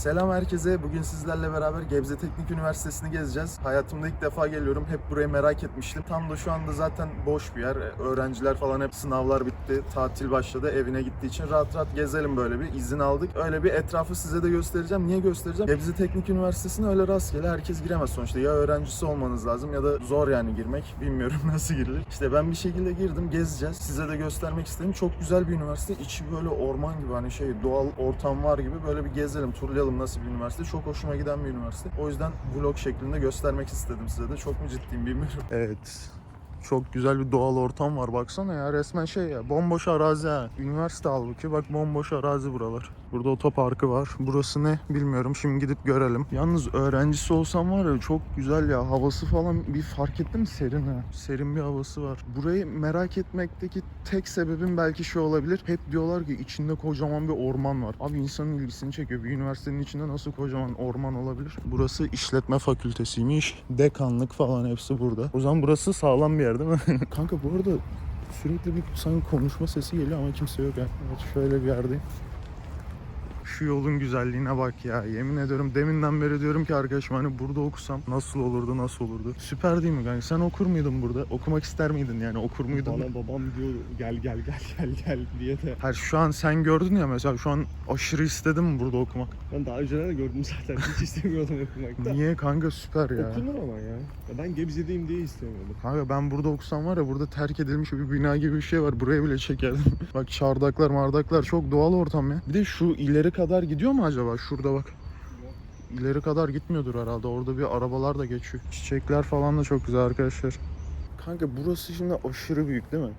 Selam herkese. Bugün sizlerle beraber Gebze Teknik Üniversitesi'ni gezeceğiz. Hayatımda ilk defa geliyorum. Hep burayı merak etmiştim. Tam da şu anda zaten boş bir yer. Öğrenciler falan hep sınavlar bitti. Tatil başladı. Evine gittiği için rahat rahat gezelim böyle bir. izin aldık. Öyle bir etrafı size de göstereceğim. Niye göstereceğim? Gebze Teknik Üniversitesi'ne öyle rastgele herkes giremez sonuçta. Ya öğrencisi olmanız lazım ya da zor yani girmek. Bilmiyorum nasıl girilir. İşte ben bir şekilde girdim. Gezeceğiz. Size de göstermek istedim. Çok güzel bir üniversite. İçi böyle orman gibi hani şey doğal ortam var gibi böyle bir gezelim, turlayalım nasıl bir üniversite. Çok hoşuma giden bir üniversite. O yüzden vlog şeklinde göstermek istedim size de. Çok mu ciddiyim bilmiyorum. Evet. Çok güzel bir doğal ortam var baksana ya resmen şey ya bomboş arazi ha. Üniversite halbuki bak bomboş arazi buralar. Burada otoparkı var. Burası ne bilmiyorum şimdi gidip görelim. Yalnız öğrencisi olsam var ya çok güzel ya havası falan bir fark ettin mi serin ha. Serin bir havası var. Burayı merak etmekteki tek sebebim belki şu olabilir. Hep diyorlar ki içinde kocaman bir orman var. Abi insanın ilgisini çekiyor. Bir üniversitenin içinde nasıl kocaman orman olabilir? Burası işletme fakültesiymiş. Dekanlık falan hepsi burada. O zaman burası sağlam bir yer değil mi? Kanka bu arada sürekli bir sanki konuşma sesi geliyor ama kimse yok ya. Evet şöyle bir yerdeyim. Şu yolun güzelliğine bak ya. Yemin ediyorum deminden beri diyorum ki arkadaşım hani burada okusam nasıl olurdu nasıl olurdu. Süper değil mi kanka? Sen okur muydun burada? Okumak ister miydin yani? Okur muydun? Bana babam diyor gel gel gel gel gel diye de. Her şu an sen gördün ya mesela şu an aşırı istedim burada okumak? Ben daha önceden de gördüm zaten. Hiç istemiyordum okumakta. Niye kanka süper ya. Okunur ama ya. ya. Ben Gebze'deyim diye istemiyordum. Kanka ben burada okusam var ya burada terk edilmiş bir bina gibi bir şey var. Buraya bile çekerdim. bak çardaklar mardaklar çok doğal ortam ya. Bir de şu ileri kadar gidiyor mu acaba? Şurada bak. İleri kadar gitmiyordur herhalde. Orada bir arabalar da geçiyor. Çiçekler falan da çok güzel arkadaşlar. Kanka burası şimdi aşırı büyük değil mi?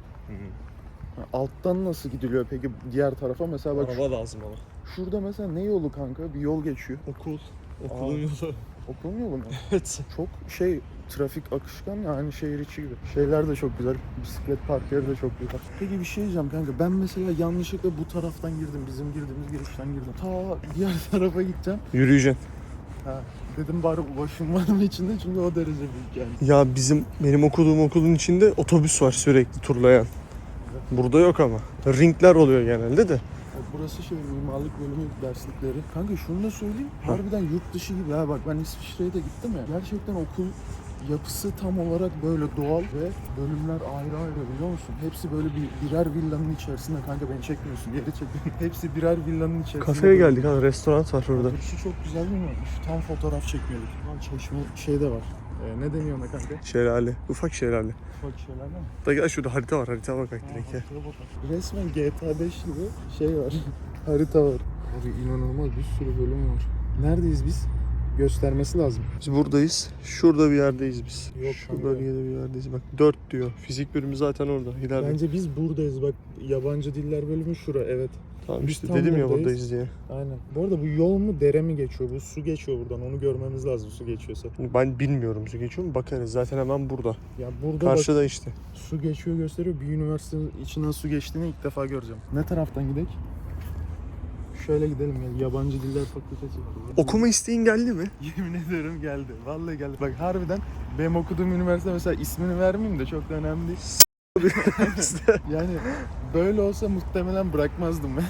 Ha, Alttan nasıl gidiliyor peki diğer tarafa? Mesela bak şu- Araba lazım ama. şurada mesela ne yolu kanka? Bir yol geçiyor. Okul. Okulun yolu. Okulun yolu mu? evet. Çok şey trafik akışkan ya aynı şehir içi gibi. Şeyler de çok güzel. Bisiklet park yeri de çok güzel. Peki bir şey diyeceğim kanka. Ben mesela yanlışlıkla bu taraftan girdim. Bizim girdiğimiz girişten girdim. Ta diğer tarafa gideceğim. Yürüyeceksin. Ha, dedim bari ulaşım var mı içinde çünkü o derece büyük yani. Ya bizim benim okuduğum okulun içinde otobüs var sürekli turlayan. Burada yok ama. Ringler oluyor genelde de. Burası şey mimarlık bölümü derslikleri. Kanka şunu da söyleyeyim. Harbiden yurt dışı gibi ha bak ben İsviçre'ye de gittim ya. Gerçekten okul yapısı tam olarak böyle doğal ve bölümler ayrı ayrı biliyor musun? Hepsi böyle bir birer villanın içerisinde kanka beni çekmiyorsun geri çekiyorsun. Hepsi birer villanın içerisinde. Kafeye geldik ha restoran var orada. Şu çok güzel değil mi? Şu tam fotoğraf çekmiyorduk. Lan çeşme şey de var. Ee, ne deniyor ona kanka? Şelale. Ufak şelale. Ufak şeyler mi? Da gel şurada harita var harita bak bak direkt ya. Resmen GTA 5 gibi şey var. Harita var. Abi inanılmaz bir sürü bölüm var. Neredeyiz biz? Göstermesi lazım. Biz buradayız. Şurada bir yerdeyiz biz. Yok Şu bölgede bir yerdeyiz. Bak 4 diyor. Fizik bölümü zaten orada. İleride. Bence biz buradayız bak. Yabancı diller bölümü şura evet. Tamam işte dedim ya buradayız. diye. Aynen. Bu arada bu yol mu dere mi geçiyor? Bu su geçiyor buradan. Onu görmemiz lazım su geçiyorsa. Ben bilmiyorum su geçiyor mu bakarız. Zaten hemen burada. Ya burada bak Karşıda işte. su geçiyor gösteriyor. Bir üniversitenin içinden su geçtiğini ilk defa göreceğim. Ne taraftan gidelim? Şöyle gidelim ya. Yabancı Diller Fakültesi. Okuma isteğin geldi mi? Yemin ederim geldi. Vallahi geldi. Bak harbiden benim okuduğum üniversite mesela ismini vermeyeyim de çok da önemli değil. Yani böyle olsa muhtemelen bırakmazdım ben.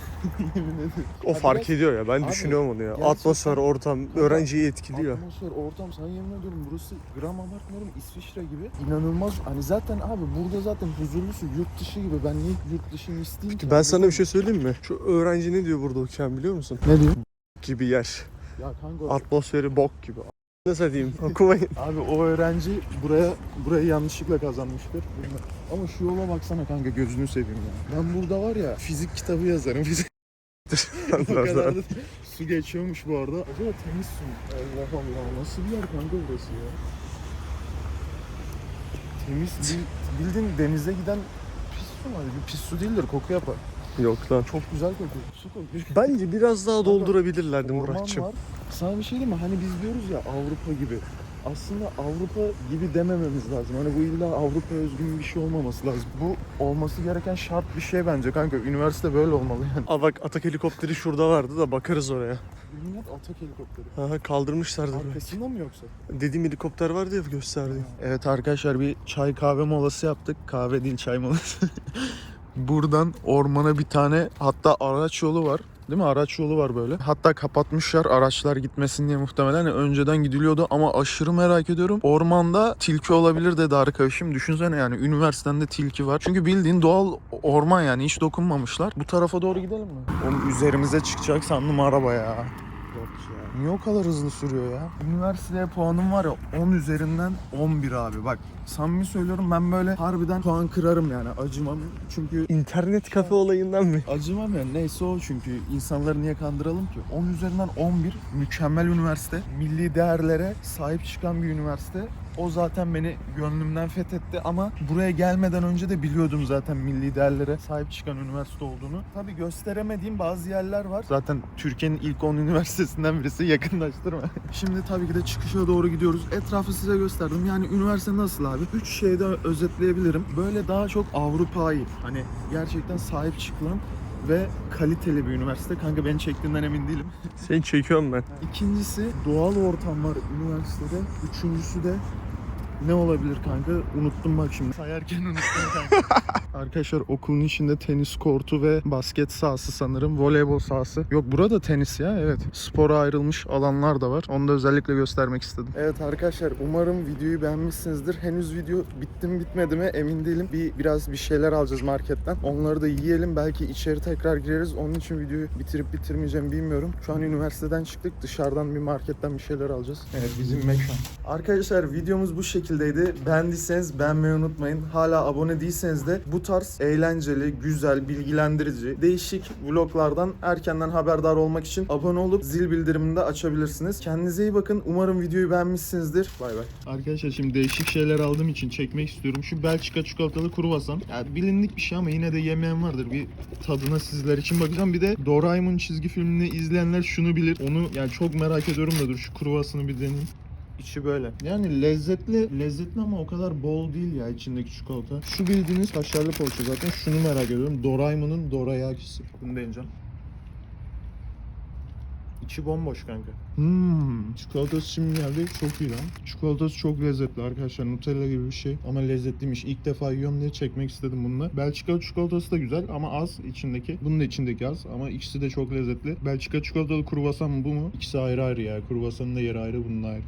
O fark ediyor ya. Ben Abi, düşünüyorum onu ya. gerçekten- Atmosfer, ortam öğrenciyi etkiliyor. Atmosfer, ortam sana yemin ediyorum burası gram abartmıyorum İsviçre gibi. İnanılmaz hani zaten abi burada zaten huzurlusu yurt dışı gibi. Ben niye yurt dışını isteyeyim ki? Ben sana bir şey söyleyeyim mi? Şu öğrenci ne diyor burada okuyan biliyor musun? Ne diyor? Gibi yer. Ya kanka Atmosferi bok gibi. Nasıl diyeyim? Okumayın. Abi o öğrenci buraya burayı yanlışlıkla kazanmıştır. Ama şu yola baksana kanka gözünü seveyim ya. Ben burada var ya fizik kitabı yazarım. Fizik o kadar da su geçiyormuş bu arada. Acaba temiz su mu? Allah Allah nasıl bir yer kanka burası ya? Temiz bil- bildiğin denize giden pis su mu? Bir pis su değildir koku yapar. Yok lan. Çok güzel kokuyor. Su kokuyor. Bence biraz daha doldurabilirlerdi Orman Muratçım. var. Sana bir şey diyeyim mi? Hani biz diyoruz ya Avrupa gibi. Aslında Avrupa gibi demememiz lazım. Hani bu illa Avrupa özgün bir şey olmaması lazım. Bu olması gereken şart bir şey bence kanka. Üniversite böyle olmalı yani. Aa bak atak helikopteri şurada vardı da bakarız oraya. Millet atak helikopteri. Aha kaldırmışlardı. Arkasında mı yoksa? Dediğim helikopter vardı ya gösterdiğim. Evet arkadaşlar bir çay kahve molası yaptık. Kahve değil çay molası. Buradan ormana bir tane hatta araç yolu var. Değil mi? Araç yolu var böyle. Hatta kapatmışlar araçlar gitmesin diye muhtemelen. Yani önceden gidiliyordu ama aşırı merak ediyorum. Ormanda tilki olabilir dedi arkadaşım. Düşünsene yani üniversitende tilki var. Çünkü bildiğin doğal orman yani hiç dokunmamışlar. Bu tarafa doğru gidelim mi? Oğlum üzerimize çıkacak sandım araba ya. Yok ya. Niye o kadar hızlı sürüyor ya? Üniversiteye puanım var ya 10 üzerinden 11 abi. Bak samimi söylüyorum ben böyle harbiden puan kırarım yani acımam. Çünkü İnternet kafe olayından mı? acımam ya neyse o çünkü insanları niye kandıralım ki? 10 üzerinden 11 mükemmel üniversite. Milli değerlere sahip çıkan bir üniversite. O zaten beni gönlümden fethetti ama buraya gelmeden önce de biliyordum zaten milli değerlere sahip çıkan üniversite olduğunu. Tabii gösteremediğim bazı yerler var. Zaten Türkiye'nin ilk 10 üniversitesinden birisi yakınlaştırma. Şimdi tabii ki de çıkışa doğru gidiyoruz. Etrafı size gösterdim. Yani üniversite nasıl abi? 3 şeyde özetleyebilirim. Böyle daha çok Avrupa'yı hani gerçekten sahip çıkılan ve kaliteli bir üniversite. Kanka beni çektiğinden emin değilim. Seni çekiyorum ben. İkincisi doğal ortam var üniversitede. Üçüncüsü de ne olabilir kanka? Unuttum bak şimdi. Sayarken unuttum kanka. Arkadaşlar okulun içinde tenis kortu ve basket sahası sanırım. Voleybol sahası. Yok burada tenis ya evet. Spora ayrılmış alanlar da var. Onu da özellikle göstermek istedim. Evet arkadaşlar umarım videoyu beğenmişsinizdir. Henüz video bitti mi bitmedi mi emin değilim. Bir biraz bir şeyler alacağız marketten. Onları da yiyelim. Belki içeri tekrar gireriz. Onun için videoyu bitirip bitirmeyeceğim bilmiyorum. Şu an üniversiteden çıktık. Dışarıdan bir marketten bir şeyler alacağız. Evet bizim mekan. Arkadaşlar videomuz bu şekildeydi. Beğendiyseniz beğenmeyi unutmayın. Hala abone değilseniz de bu tarz eğlenceli, güzel, bilgilendirici, değişik vloglardan erkenden haberdar olmak için abone olup zil bildirimini de açabilirsiniz. Kendinize iyi bakın. Umarım videoyu beğenmişsinizdir. Bay bay. Arkadaşlar şimdi değişik şeyler aldığım için çekmek istiyorum. Şu Belçika çikolatalı kruvasan. Yani bilindik bir şey ama yine de yemeyen vardır. Bir tadına sizler için bakacağım. Bir de Doraemon çizgi filmini izleyenler şunu bilir. Onu yani çok merak ediyorum da dur şu kruvasanı bir deneyeyim. İçi böyle. Yani lezzetli, lezzetli ama o kadar bol değil ya içindeki çikolata. Şu bildiğiniz kaşarlı poğaça zaten. Şunu merak ediyorum. Doraemon'un dorayakisi. Bunu deneyeceğim. İçi bomboş kanka. Hmm, çikolatası şimdi geldi. Çok iyi lan. Çikolatası çok lezzetli arkadaşlar. Nutella gibi bir şey. Ama lezzetliymiş. İlk defa yiyorum diye çekmek istedim bununla. Belçika çikolatası da güzel ama az içindeki. Bunun da içindeki az ama ikisi de çok lezzetli. Belçika çikolatalı kruvasan mı bu mu? İkisi ayrı ayrı ya. Kruvasanın da yeri ayrı, bunun da ayrı.